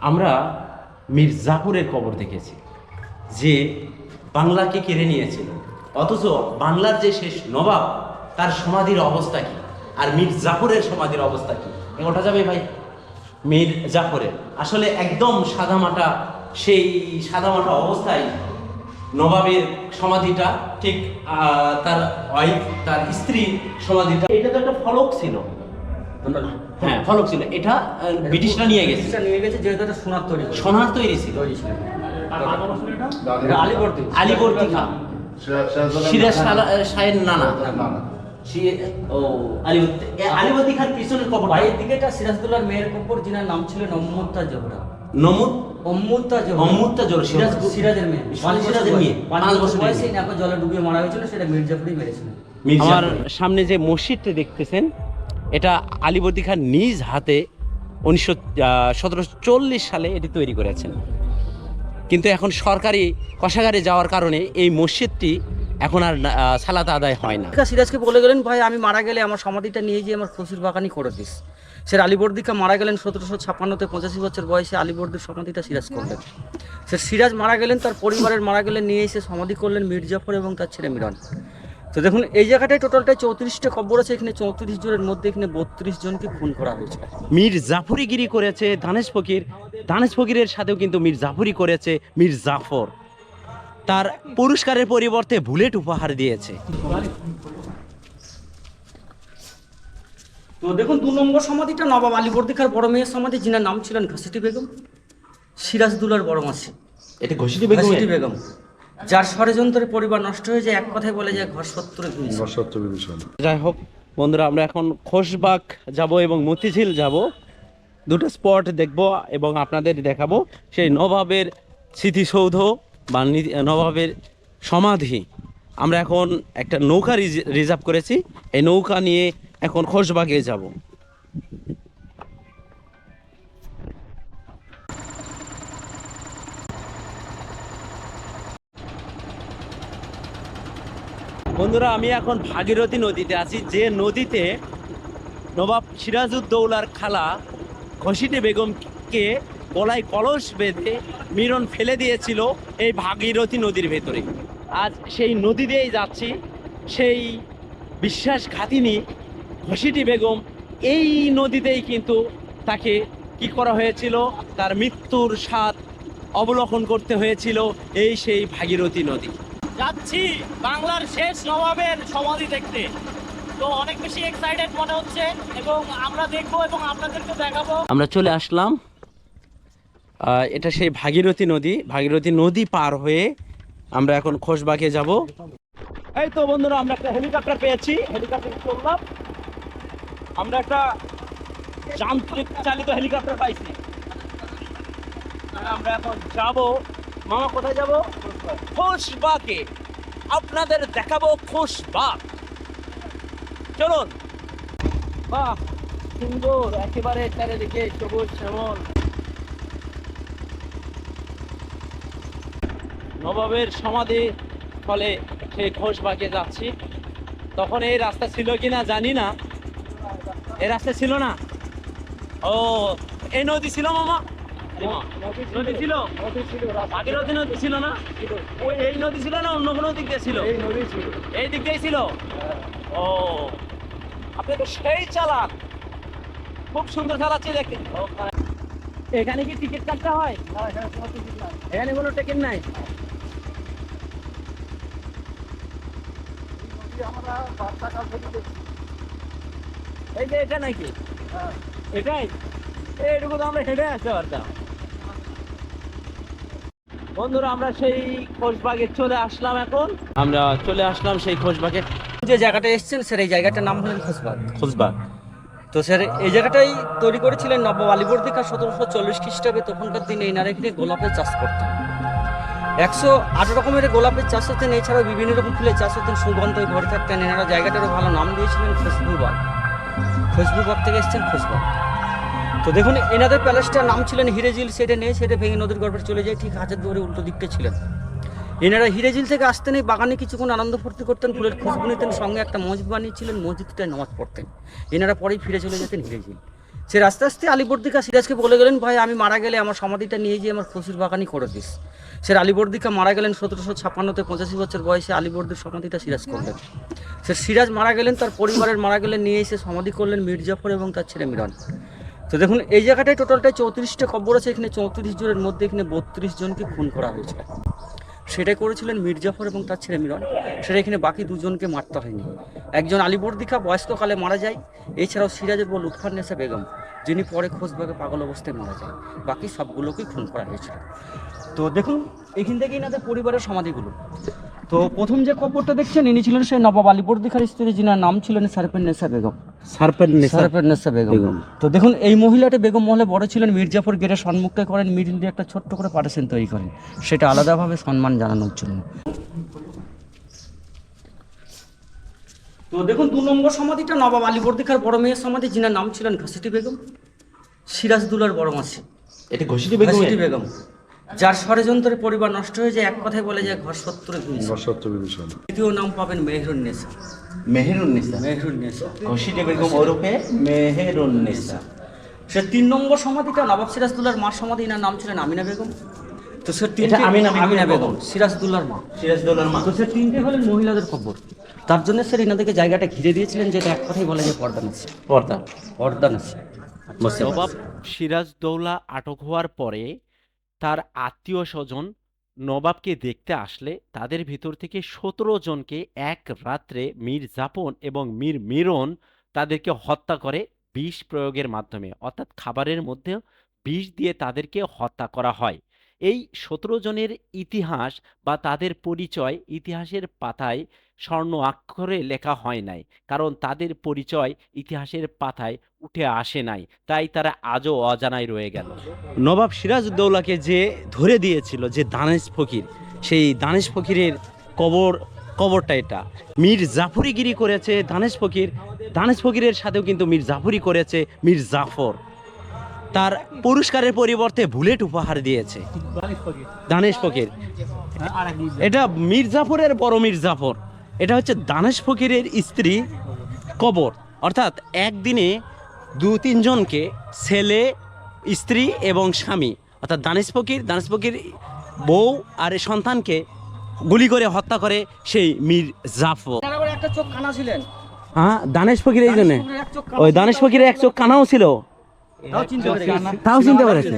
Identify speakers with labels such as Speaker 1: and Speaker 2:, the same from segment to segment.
Speaker 1: আমরা মীর জাফরের কবর দেখেছি, যে বাংলাকে কেড়ে নিয়েছিল। অথচ বাংলার যে শেষ নবাব, তার সমাধির অবস্থা কি? আর মীর জাফরের সমাধির অবস্থা কি? ওঠা যাবে ভাই। মীর জাফরের আসলে একদম সাদামাটা, সেই সাদামাটা অবস্থায় নবাবের সমাধিটা, ঠিক তার ওয়াইফ তার স্ত্রী সমাধিটা। এটা তো একটা ফলক ছিল। হ্যাঁ ফলক ছিল। এটা ব্রিটিশরা নিয়ে গেছে।
Speaker 2: নিয়ে গেছে যেহেতু এটা সোনার তৈরি
Speaker 1: সোনার তৈরি ছিল।
Speaker 2: তৈরি ছিল। এটা? আলিবর্দি।
Speaker 1: আলিবর্দি খান সিরাজ শাহের নানা। ও আলিবর্দি। খান পিছনের কবর
Speaker 2: বাইরের দিকে সিরাজদুল্লাহর মেয়ের যিনার নাম জোহরা।
Speaker 1: নমুদ
Speaker 2: জোহরা।
Speaker 1: জোহরা,
Speaker 2: সিরাজ
Speaker 1: সিরাজ-
Speaker 2: সিরাজের মেয়ে।
Speaker 1: সিরাজের মেয়ে,
Speaker 2: পাঁচ
Speaker 1: পাঁচ
Speaker 2: বছর বয়সে নাকি জলে ডুবিয়ে মারা হয়েছিল সেটা মির্জাপুরই মেরেছিলেন
Speaker 1: আমার সামনে যে মসজিদটা দেখতেছেন এটা আলিবর্দি খান নিজ হাতে উনিশশো সতেরোশো সালে এটি তৈরি করেছেন। কিন্তু এখন সরকারি কষাগারে যাওয়ার কারণে এই মসজিদটি এখন আর সালাত আদায় হয় না।
Speaker 2: সিরাজকে বলে গেলেন, ভাই, আমি মারা গেলে আমার সমাধিটা নিয়ে গিয়ে আমার খুশির বাগানই করে দিস। সে আলিবর্দিকা মারা গেলেন সতেরোশো ছাপ্পান্নতে পঁচাশি বছর বয়সে আলিবর্দির সমাধিটা সিরাজ করলেন। সে সিরাজ মারা গেলেন, তার পরিবারের মারা গেলেন, নিয়ে এসে সমাধি করলেন মির্জাফর এবং তার ছেলে মিরন তো দেখুন এই জায়গাটায় টোটালটাই চৌত্রিশটা কব্বর আছে এখানে চৌত্রিশ জনের মধ্যে এখানে বত্রিশ জনকে খুন করা হয়েছে।
Speaker 1: মীর জাফরিগিরি করেছে দানেশ ফকির। দানেশ ফকিরের সাথেও কিন্তু মীর জাফরি করেছে মীর জাফর। তার পুরস্কারের পরিবর্তে বুলেট উপহার দিয়েছে।
Speaker 2: তো দেখুন দু নম্বর সমাধিটা নবাব আলিবর্দিকার বড় মেয়ের সমাধি যিনার নাম ছিলেন ঘাসিটি বেগম সিরাজদুলার বড় মাসি।
Speaker 1: এটা
Speaker 2: ঘাসিটি বেগম। যার ষড়যন্ত্রে পরিবার নষ্ট হয়ে যায় এক কথায় বলে যায় ঘর
Speaker 3: সত্য
Speaker 1: যাই হোক বন্ধুরা আমরা এখন খোশবাগ যাব এবং মতিঝিল যাব। দুটো স্পট দেখব এবং আপনাদের দেখাবো সেই নবাবের স্মৃতিসৌধ বা নি- নবাবের সমাধি। আমরা এখন একটা নৌকা রিজার্ভ করেছি। এই নৌকা নিয়ে এখন খোশবাগে যাব। বন্ধুরা, আমি এখন ভাগীরথী নদীতে আছি। যে নদীতে নবাব সিরাজউদ্দৌলার খালা ঘসিটে বেগমকে গলায় কলস বেঁধে মিরন ফেলে দিয়েছিল এই ভাগীরথী নদীর ভেতরে। আজ সেই নদী দিয়েই যাচ্ছি। সেই বিশ্বাসঘাতিনী ঘসিটি বেগম এই নদীতেই কিন্তু তাকে কি করা হয়েছিল? তার মৃত্যুর স্বাদ অবলোকন করতে হয়েছিল এই সেই ভাগীরথী নদী।
Speaker 4: যাচ্ছি বাংলার শেষ নবাবের সমাধি দেখতে। তো অনেক বেশি এক্সাইটেড মনে হচ্ছে এবং আমরা দেখব এবং আপনাদেরকে দেখাবো।
Speaker 1: আমরা চলে আসলাম আহ, এটা সেই ভাগীরথী নদী। ভাগীরথী নদী পার হয়ে আমরা এখন খোশবাগে যাব। এই তো বন্ধুরা আমরা একটা হেলিকপ্টার পেয়েছি হেলিকপ্টার চললাম আমরা একটা যান্ত্রিক চালিত হেলিকপ্টার পাইছি। আমরা এখন যাব মামা কোথায় যাব? খোশবাগে আপনাদের দেখাবো খোশবাগ। চলুন। বাহ, সুন্দর, একেবারে চারিদিকে সবুজ শ্যামল। নবাবের সমাধি ফলে সেই ঘোষবাগে যাচ্ছি। তখন এই রাস্তা ছিল কিনা জানি না। এই রাস্তা ছিল না। ও, এই নদী ছিল মামা? নদী ছিল? নদী ছিল না? ওই এই নদী ছিল না অন্য কোনো দিক দিয়ে ছিল? এই দিক দিয়েই ছিল? ও আপনি তো সেই চালান খুব সুন্দর চালাচ্ছি দেখতে। এখানে কি টিকিট কাটতে হয়? এখানে কোনো টিকিট নাই। এই যে এটা নাকি? এটাই। এইটুকু তো আমরা হেঁটে আসতে পারতাম। বন্ধুরা আমরা সেই খোশবাগে চলে আসলাম এখন। আমরা চলে আসলাম সেই খোশবাগে।
Speaker 2: যে জায়গাটা এসেছেন স্যার এই জায়গাটার নাম হলেন খোসবাগ
Speaker 1: খোশবাগ।
Speaker 2: তো স্যার এই জায়গাটাই তৈরি করেছিলেন নবাব আলিবর্দিকা সতেরোশো চল্লিশ খ্রিস্টাব্দে। তখনকার দিনে এনারা এখানে গোলাপের চাষ করতেন। একশো আট রকমের গোলাপের চাষ হতেন। এছাড়াও বিভিন্ন রকম ফুলের চাষ হতেন। সুগন্ধে ঘরে থাকতেন। এনারা জায়গাটারও ভালো নাম দিয়েছিলেন খুশবু বাগ খুশবু থেকে এসছেন খুশবাগ তো দেখুন, এনাদের প্যালেসটার নাম ছিলেন হিরেজিল, সেটা নেই, সেটা ভেঙে নদীর গর্ভে চলে যায়, ঠিক হাজার দুয়ারে উল্টো দিকটা ছিলেন। এনারা হিরেজিল থেকে আসতেন, এই বাগানে কিছুক্ষণ আনন্দ ফুর্তি করতেন, ফুলের খুশবু নিতেন, সঙ্গে একটা মসজিদ বানিয়েছিলেন, মসজিদটায় নামাজ পড়তেন। এনারা পরেই ফিরে চলে যেতেন হিরেজিল। সে আস্তে আস্তে আলিবর্দিকা সিরাজকে বলে গেলেন, ভাই, আমি মারা গেলে আমার সমাধিটা নিয়ে গিয়ে আমার খুশির বাগানই করে দিস। সে আলিবর্দিকা মারা গেলেন সতেরোশো ছাপ্পান্নতে, পঁচাশি বছর বয়সে আলিবর্দির সমাধিটা সিরাজ করলেন। সে সিরাজ মারা গেলেন, তার পরিবারের মারা গেলেন, নিয়ে এসে সমাধি করলেন মির্জাফর এবং তার ছেলে মিরন তো দেখুন, এই জায়গাটায় টোটালটা চৌত্রিশটা কবর আছে, এখানে চৌত্রিশ জনের মধ্যে এখানে বত্রিশ জনকে খুন করা হয়েছে। সেটাই করেছিলেন মির্জাফর এবং তার ছেলে মিরন সেটা এখানে বাকি দুজনকে মারতে হয়নি। একজন আলিবর্দিখা বয়স্ককালে মারা যায়। এছাড়াও সিরাজের বল উৎফান্নেসা বেগম, যিনি পরে খোঁজভাগে পাগল অবস্থায় মারা যায়। বাকি সবগুলোকেই খুন করা হয়েছিল। তো দেখুন এখান থেকে এনাদের পরিবারের সমাধিগুলো। তো প্রথম যে কবরটা দেখছেন ইনি ছিলেন সেই নবাব আলিবর্দিখার স্ত্রী যিনার নাম ছিলেন সারপেন্নেসা বেগম।
Speaker 1: সার্পের নেশা
Speaker 2: সারপেন্নেসা বেগম। তো দেখুন এই মহিলাটা বেগম মহলে বড় ছিলেন মির্জাফর গেটের সম্মুখটা করেন মিডিল দিয়ে একটা ছোট্ট করে পার্টিশন তৈরি করেন। সেটা আলাদাভাবে সম্মান জানানোর জন্য। তো দেখুন দু নম্বর সমাধিটা নবাব আলীবর্দিখার বড় মেয়ের সমাধি যিনার নাম ছিলেন ঘাসিটি বেগম। সিরাজদুলার বড় মাসি।
Speaker 1: এটা ঘষিটি বেগম
Speaker 2: ঘাসিটি বেগম। যার ষড়যন্ত্রে পরিবার নষ্ট হয়ে যায় এক কথায় বলে যায় ঘর সত্তরে ভূমিষ্ঠ দ্বিতীয় নাম পাবেন মেহরুন নেসা
Speaker 1: মেহেরুন নেশা
Speaker 2: মেহরুন নেসা
Speaker 1: ঘষিটি বেগম ওরফে মেহেরুন নেশা
Speaker 2: সে তিন নম্বর সমাধিটা নবাব সিরাজদুল্লার মার সমাধি এনার নাম ছিলেন আমিনা বেগম। তো সে তিনটে
Speaker 1: আমিনা বেগম।
Speaker 2: আমিনা বেগম সিরাজদুল্লার মা।
Speaker 1: সিরাজদৌলার মা।
Speaker 2: তো সে তিনটে হলেন মহিলাদের খবর তার জন্য স্যার এনাদেরকে জায়গাটা ঘিরে দিয়েছিলেন যেটা এক কথাই বলা যায় পর্দা নাসি
Speaker 1: পর্দা।
Speaker 2: পর্দা নাসি
Speaker 3: নবাব সিরাজদৌলা আটক হওয়ার পরে তার আত্মীয় স্বজন নবাবকে দেখতে আসলে তাদের ভিতর থেকে সতেরো জনকে এক রাত্রে মীর জাপন এবং মীর মিরন তাদেরকে হত্যা করে বিষ প্রয়োগের মাধ্যমে, অর্থাৎ খাবারের মধ্যে বিষ দিয়ে তাদেরকে হত্যা করা হয়। এই সতেরো জনের ইতিহাস বা তাদের পরিচয় ইতিহাসের পাতায় স্বর্ণ আক্ষরে লেখা হয় নাই, কারণ তাদের পরিচয় ইতিহাসের পাতায় উঠে আসে নাই, তাই তারা আজও অজানায় রয়ে গেল।
Speaker 1: নবাব সিরাজউদ্দৌলাকে যে ধরে দিয়েছিল যে দানেশ ফকির, সেই দানেশ ফকিরের কবর, কবরটা এটা। মীর জাফরিগিরি করেছে দানেশ ফকির, দানেশ ফকিরের সাথেও কিন্তু মীর জাফরি করেছে মীর জাফর। তার পুরস্কারের পরিবর্তে বুলেট উপহার দিয়েছে। দানেশ ফকির। এটা মীর জাফরের বড় মীর জাফর। এটা হচ্ছে দানেশ ফকিরের স্ত্রী কবর। অর্থাৎ একদিনে দু তিনজনকে ছেলে স্ত্রী এবং স্বামী অর্থাৎ দানেশ ফকির দানেশ ফকির বউ আর এই সন্তানকে গুলি করে হত্যা করে সেই মীর জাফর।
Speaker 2: একটা চোখ কানা ছিলেন।
Speaker 1: হ্যাঁ দানেশ ফকির এই জন্য। ওই দানেশ ফকিরের এক চোখ কানাও ছিল।
Speaker 2: তাও চিনতে পেরে
Speaker 1: তাও চিনতে পেরেছে।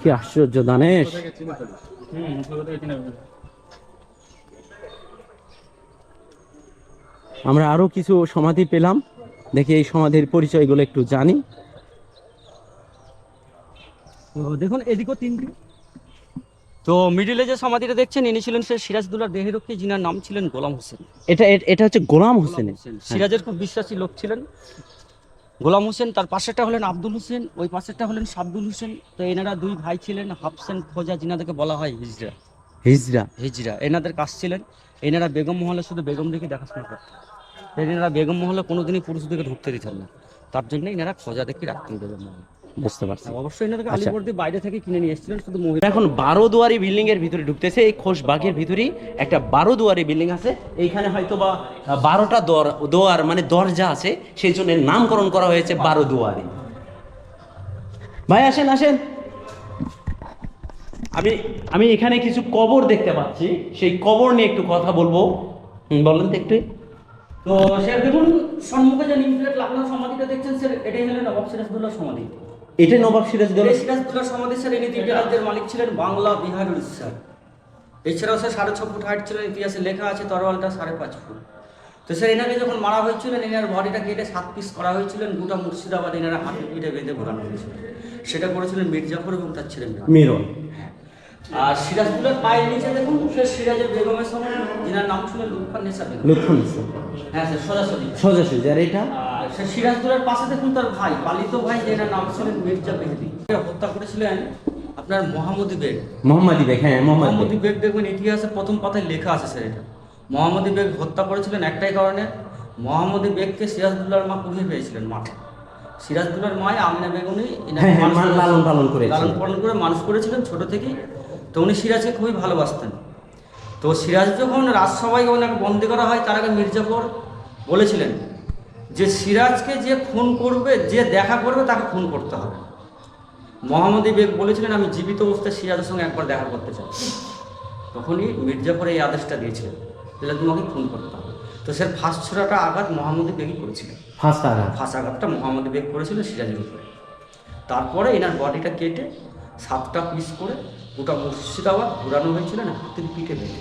Speaker 1: কি আশ্চর্য দানেশ। আমরা আরও কিছু সমাধি পেলাম। দেখি এই সমাধির পরিচয়গুলো একটু জানি।
Speaker 2: তো দেখুন এদিকেও তিনটি তো মিডিলে যে সমাধিটা দেখছেন ইনি ছিলেন সে সিরাজদুল্লার দেহরক্ষী যিনার নাম ছিলেন গোলাম হোসেন।
Speaker 1: এটা এটা হচ্ছে গোলাম হোসেন
Speaker 2: সিরাজের খুব বিশ্বাসী লোক ছিলেন। গোলাম হোসেন তার পাশেরটা হলেন আব্দুল হোসেন ওই পাশেরটা হলেন শাব্দুল হোসেন। তো এনারা দুই ভাই ছিলেন হাফসেন খোঁজা যিনাদেরকে বলা হয় হিজরা।
Speaker 1: হিজরা।
Speaker 2: হিজরা এনাদের কাজ ছিলেন। এনারা বেগম মহলে শুধু বেগম দেখে দেখাশোনা করতেন এনারা বেগম মহলে কোনোদিনই পুরুষদেরকে ঢুকতে দিতেন না। তার জন্য এনারা খোঁজা দেখে রাখতেন বেগম মহলে।
Speaker 1: বুঝতে পারছি।
Speaker 2: অবশ্যই এনাদেরকে
Speaker 1: আচ্ছা।
Speaker 2: আলিবর্দি বাইরে থেকে কিনে নিয়ে এসেছিলেন শুধু মহিলা।
Speaker 1: এখন বারো দুয়ারি বিল্ডিং এর ভিতরে ঢুকতেছে এই খোশ বাগের ভিতরেই একটা বারো দুয়ারি বিল্ডিং আছে। এইখানে হয়তো বা বারোটা দর দোয়ার মানে দরজা আছে সেই জন্য নামকরণ করা হয়েছে বারো দুয়ারি ভাই আসেন আসেন। আমি আমি এখানে কিছু কবর দেখতে পাচ্ছি। সেই কবর নিয়ে একটু কথা বলব। বলেন তো একটু।
Speaker 2: তো স্যার দেখুন সম্মুখে যে নিম প্লেট সমাধিটা দেখছেন স্যার এটাই হলেন নবাব সিরাজদুল্লাহ সমাধি।
Speaker 1: এটা নবাব সিরাজদৌল্লা
Speaker 2: এই সিরাজদুল্লাহ সমাধি স্যার ইনি তিনটে রাজ্যের মালিক ছিলেন বাংলা বিহার উড়িষ্যা এছাড়াও স্যার সাড়ে ছ ফুট হাইট ছিলেন ইতিহাসে লেখা আছে তরোয়ালটা সাড়ে পাঁচ ফুট। তো স্যার এনাকে যখন মারা হয়েছিল এনার বডিটা কেটে সাত পিস করা হয়েছিলেন গোটা মুর্শিদাবাদ এনারা হাতে পিঠে বেঁধে ঘোরানো হয়েছিল। সেটা করেছিলেন মির্জাফর এবং তার ছেলে মিরন। আর সিরাজদুল্লার পায়ের নিচে দেখুন সে সিরাজের বেগমের যিনার নাম নেশা বেগম। হ্যাঁ স্যার সোজাসুজি
Speaker 1: সোজাসুজি আর এটা
Speaker 2: আর সে সিরাজদুলের পাশে দেখুন তার ভাই পালিত ভাই যেটার নাম ছিলেন মির্জা মেহেদি হত্যা করেছিলেন আপনার মোহাম্মদী বেগ।
Speaker 1: মোহাম্মদী বেগ হ্যাঁ মোহাম্মদ বেগ।
Speaker 2: দেখবেন ইতিহাসে প্রথম পাতায় লেখা আছে স্যার এটা। মোহাম্মদী বেগ হত্যা করেছিলেন একটাই কারণে মোহাম্মদী বেগকে সিরাজদুল্লার মা কুড়িয়ে পেয়েছিলেন মাঠে। সিরাজদুল্লার মায় আমিনা বেগমই এনাকে
Speaker 1: হ্যাঁ, হ্যাঁ। লালন পালন করেছিলেন।
Speaker 2: লালন পালন করে মানুষ করেছিলেন ছোট থেকেই। তো উনি সিরাজকে খুবই ভালোবাসতেন। তো সিরাজ যখন রাজসভায় ওনাকে বন্দি করা হয় তার আগে মির্জাফর বলেছিলেন যে সিরাজকে যে খুন করবে যে দেখা করবে তাকে খুন করতে হবে। মোহাম্মদী বেগ বলেছিলেন আমি জীবিত অবস্থায় সিরাজের সঙ্গে একবার দেখা করতে চাই। তখনই মির্জাফর এই আদেশটা দিয়েছিলেন তাহলে তোমাকে খুন করতে হবে। তো সে ফার্স্ট ছোড়াটা আঘাত মোহাম্মদী বেগই করেছিলেন।
Speaker 1: ফার্স্ট আঘাত।
Speaker 2: ফাঁস আঘাতটা মোহাম্মদী বেগ করেছিল সিরাজের উপরে। তারপরে এনার বডিটা কেটে সাতটা পিস করে গোটা মুর্শিদাবাদ ঘোরানো হয়েছিল না হাতের পিঠে বেঁধে।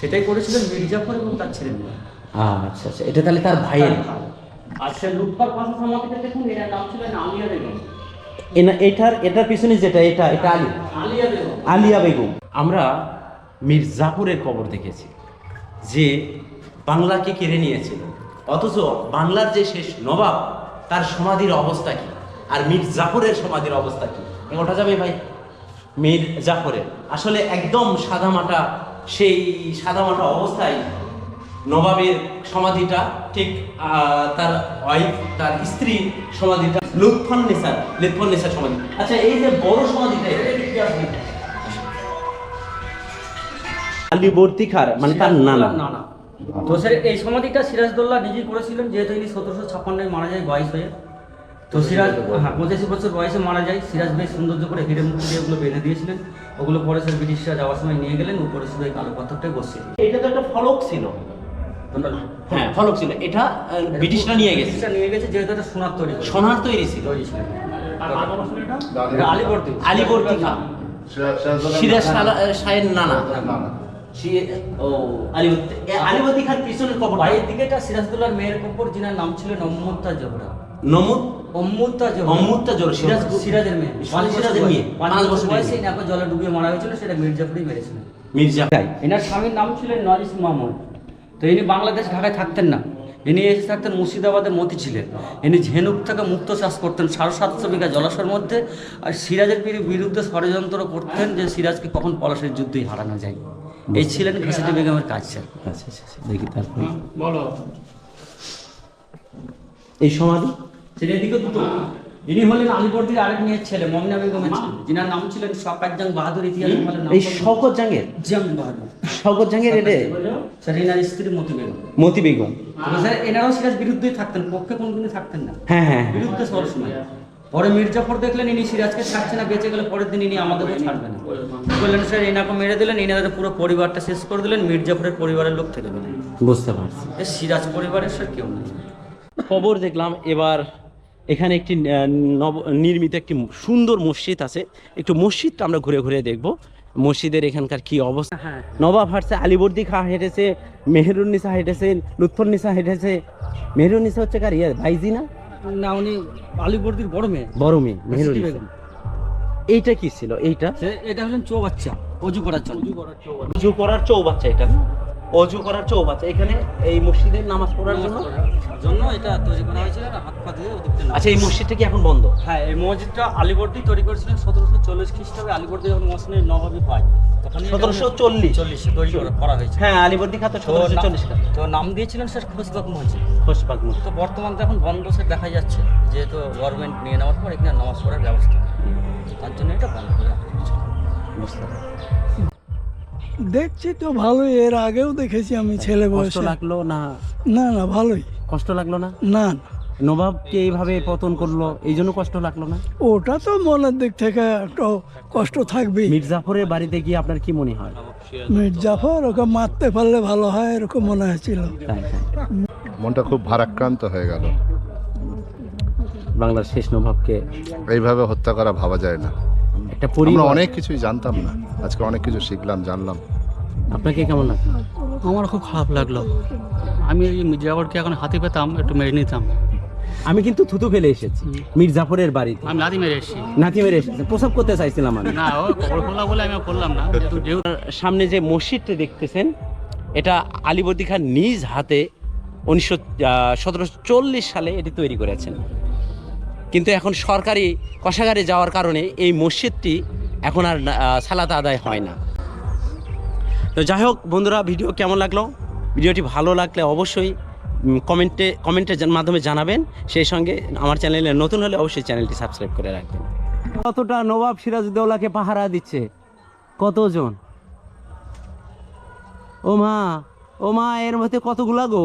Speaker 2: সেটাই করেছিলেন মির্জাফর এবং তার ছেলে মেয়ে।
Speaker 1: আচ্ছা আচ্ছা এটা তাহলে তার ভাইয়ের?
Speaker 2: আর সে লুটপাট কথা দেখুন এর নাম ছিল আলিয়া বেগম।
Speaker 1: এনা- এটার এটার পিছনে যেটা এটা এটা আলী।
Speaker 2: আলিয়া বেগম।
Speaker 1: আলিয়া বেগম। আমরা মীর জাফরের কবর দেখেছি যে বাংলাকে কেড়ে নিয়েছিল। অথচ বাংলার যে শেষ নবাব তার সমাধির অবস্থা কি? আর মীর জাফরের সমাধির অবস্থা কি? ওঠা যাবে ভাই। মীর জাফরের আসলে একদম সাদামাটা সেই সাদামাটা অবস্থায় নবাবের সমাধিটা ঠিক তার ওয়াইফ তার স্ত্রী সমাধিটা লুৎফন নেসার লুৎফন নেসার সমাধি। আচ্ছা এই যে বড় সমাধিটা এটা কি আপনি খার মানে তার নানা।
Speaker 2: তো স্যার এই সমাধিটা সিরাজদৌল্লা নিজেই করেছিলেন যেহেতু ইনি সতেরোশো ছাপ্পান্নয় মারা যায় বয়স হয়ে। তো সিরাজ হ্যাঁ পঁচাশি বছর বয়সে মারা যায়। সিরাজ বেশ সৌন্দর্য করে হিরে মুক্তি দিয়ে ওগুলো বেঁধে দিয়েছিলেন। ওগুলো পরে স্যার ব্রিটিশরা যাওয়ার সময় নিয়ে গেলেন উপরে শুধু এই কালো পাথরটাই বসিয়ে
Speaker 1: এটা তো একটা ফলক ছিল। হ্যাঁ ফলক ছিল। এটা ব্রিটিশরা নিয়ে গেছে।
Speaker 2: নিয়ে গেছে যেহেতু এটা সোনার তৈরি।
Speaker 1: সোনার ছিল। আলীবর্তী খান সিরাজ শাহের নানা। ও আলীবর্তী এ, আলীবর্তী খান পিছনের কবর
Speaker 2: বাইরের দিকে এটা সিরাজদৌল্লার মেয়ের কপর যিনার নাম ছিল অম্মুত্তা জোহরা।
Speaker 1: নমুদ?
Speaker 2: অম্মুত্তা জোহরা
Speaker 1: অম্মুত্তা জোহরা, সিরাজ
Speaker 2: সিরাজের মেয়ে
Speaker 1: সিরাজের মেয়ে,
Speaker 2: পাঁচ
Speaker 1: পাঁচ
Speaker 2: বছর বয়সে জলে ডুবিয়ে মারা হয়েছিল সেটা মির্জাফরই মেরেছিলেন
Speaker 1: মির্জা
Speaker 2: এনার স্বামীর নাম ছিলেন নরিস মামুন। তো ইনি বাংলাদেশ ঢাকায় থাকতেন না। ইনি এসে থাকতেন মুর্শিদাবাদের মতি ছিলেন ইনি ঝেনুক থেকে মুক্ত চাষ করতেন। সাড়ে সাতশো বিঘা জলাশয়ের মধ্যে। আর সিরাজের বিরু- বিরুদ্ধে ষড়যন্ত্র করতেন যে সিরাজকে কখন পলাশের যুদ্ধেই হারানো যায়। এই ছিলেন ঘাসিটি বেগমের কাজ স্যার।
Speaker 1: আচ্ছা আচ্ছা আচ্ছা, দেখি তারপর। বলো। এই সমাধি?
Speaker 2: দুটো। ইনি হলেন আলিবর্দির আরেক মেয়ের ছেলে মমিনা বেগমের ছেলে। যিনার নাম ছিলেন সকাজ্জাং বাহাদুর ইতিহাস
Speaker 1: এই জাঙ্গের
Speaker 2: জাং বাহাদুর।
Speaker 1: জাঙ্গের এটা
Speaker 2: স্যার এনার স্ত্রী মতি বেগম।
Speaker 1: মতি বেগম।
Speaker 2: স্যার এনারাও সিরাজ বিরুদ্ধেই থাকতেন পক্ষে কোনদিনই থাকতেন না।
Speaker 1: হ্যাঁ হ্যাঁ হ্যাঁ।
Speaker 2: বিরুদ্ধে সবসময় পরে মির্জাফর দেখলেন ইনি সিরাজকে ছাড়ছে না বেঁচে গেলে পরের দিন ইনি আমাদেরও ছাড়বেন না। বললেন স্যার এনাকে মেরে দিলেন এনাদের পুরো পরিবারটা শেষ করে দিলেন মির্জাফরের পরিবারের লোক থেকে গেলেন
Speaker 1: বুঝতে পারছি।
Speaker 2: সিরাজ পরিবারের স্যার কেউ নেই।
Speaker 1: খবর দেখলাম এবার এখানে একটি নব নির্মিত একটি সুন্দর মসজিদ আছে। একটু মসজিদটা আমরা ঘুরে ঘুরে দেখব। মসজিদের এখানকার কি অবস্থা।
Speaker 2: হ্যাঁ।
Speaker 1: নবাব হাঁটছে আলিবর্দি খা হেঁটেছে মেহেরুন্নিসা হেঁটেছে লুৎফুন্নিসা হেঁটেছে। মেহেরুন্নিসা হচ্ছে কার ইয়ে ভাইজি না?
Speaker 2: না উনি আলিবর্দির বড় মেয়ে।
Speaker 1: বড় মেয়ে মেহেরুন্নিসা এইটা কি ছিল? এইটা?
Speaker 2: এটা হলেন চৌবাচ্চা অজু করার জন্য।
Speaker 1: অজু করার চৌবাচ্চা এটা? অজু করার চৌবাচ্চা এখানে এই মসজিদের নামাজ পড়ার জন্য?
Speaker 2: জন্য এটা তৈরি করা হয়েছিল হাত পা নামাজ।
Speaker 1: আচ্ছা এই মসজিদটা কি এখন বন্ধ?
Speaker 2: হ্যাঁ এই মসজিদটা আলিবর্দি তৈরি করেছিলেন সতেরোশো চল্লিশ খ্রিস্টাব্দে। আলিবর্দি যখন মসজিদের নবাবী হয় তখন
Speaker 1: সতেরোশো চল্লিশ।
Speaker 2: চল্লিশে তৈরি করা- হয়েছে।
Speaker 1: হ্যাঁ আলিবর্দি খা তো
Speaker 2: তো
Speaker 1: সতেরোশো চল্লিশ
Speaker 2: তো নাম দিয়েছিলেন স্যার খোশবাগ মসজিদ।
Speaker 1: খোশবাগ মসজিদ।
Speaker 2: তো বর্তমান তো এখন বন্ধ স্যার দেখা যাচ্ছে। যেহেতু গভর্নমেন্ট নিয়ে নেওয়ার পর এখানে নামাজ পড়ার ব্যবস্থা তার জন্য এটা বন্ধ করে।
Speaker 1: বুঝতে।
Speaker 5: দেখছি তো ভালোই এর আগেও দেখেছি আমি ছেলে
Speaker 1: কষ্ট
Speaker 5: বয়সে।
Speaker 1: লাগল না?
Speaker 5: না না ভালোই।
Speaker 1: কষ্ট লাগল না?
Speaker 5: না না।
Speaker 1: নবাবকে এইভাবে পতন করল এই জন্য কষ্ট লাগল না?
Speaker 5: ওটা তো মনের দিক থেকে একটু কষ্ট থাকবেই।
Speaker 1: মির্জাফরের বাড়িতে গিয়ে আপনার কি মনে হয়?
Speaker 5: মির্জাফর ওকে মারতে পারলে ভালো হয় এরকম মনে হয়েছিল।
Speaker 1: তাই তাই।
Speaker 6: মনটা খুব ভারাক্রান্ত হয়ে গেল।
Speaker 1: বাংলার শেষ নবাবকে
Speaker 6: এইভাবে হত্যা করা ভাবা যায় না।
Speaker 1: একটা
Speaker 6: আমরা
Speaker 1: পরিবার
Speaker 6: অনেক কিছুই জানতাম না। আজকে অনেক কিছু শিখলাম জানলাম।
Speaker 1: আপনাকে কেমন লাগল?
Speaker 7: আমার খুব খারাপ লাগল। আমি এই মির্জাফরকে এখন হাতে পেতাম একটু মেরে নিতাম।
Speaker 1: আমি কিন্তু থুতু ফেলে এসেছি মির্জাফরের বাড়িতে।
Speaker 7: আমি লাথি মেরে এসেছি।
Speaker 1: নাতি মেরে এসেছি। প্রসাব করতে চাইছিলাম আমি।
Speaker 7: না ও কবর খোলা বলে আমি করলাম না। যেহেতু যেহেতু
Speaker 1: সামনে যে মসজিদটা দেখতেছেন এটা আলীবর্দী খান নিজ হাতে উনিশশো সতেরোশো চল্লিশ সালে এটি তৈরি করেছেন। কিন্তু এখন সরকারি কষাগারে যাওয়ার কারণে এই মসজিদটি এখন আর সালাত আদায় হয় না। তো যাই হোক বন্ধুরা, ভিডিও কেমন লাগল? ভিডিওটি ভালো লাগলে অবশ্যই কমেন্টে, কমেন্টের মাধ্যমে জানাবেন। সেই সঙ্গে আমার চ্যানেলে নতুন হলে অবশ্যই চ্যানেলটি সাবস্ক্রাইব করে রাখবেন। কতটা নবাব সিরাজউদ্দৌলাকে পাহারা দিচ্ছে? কতজন? ও মা ও মা এর মধ্যে কতগুলা গো?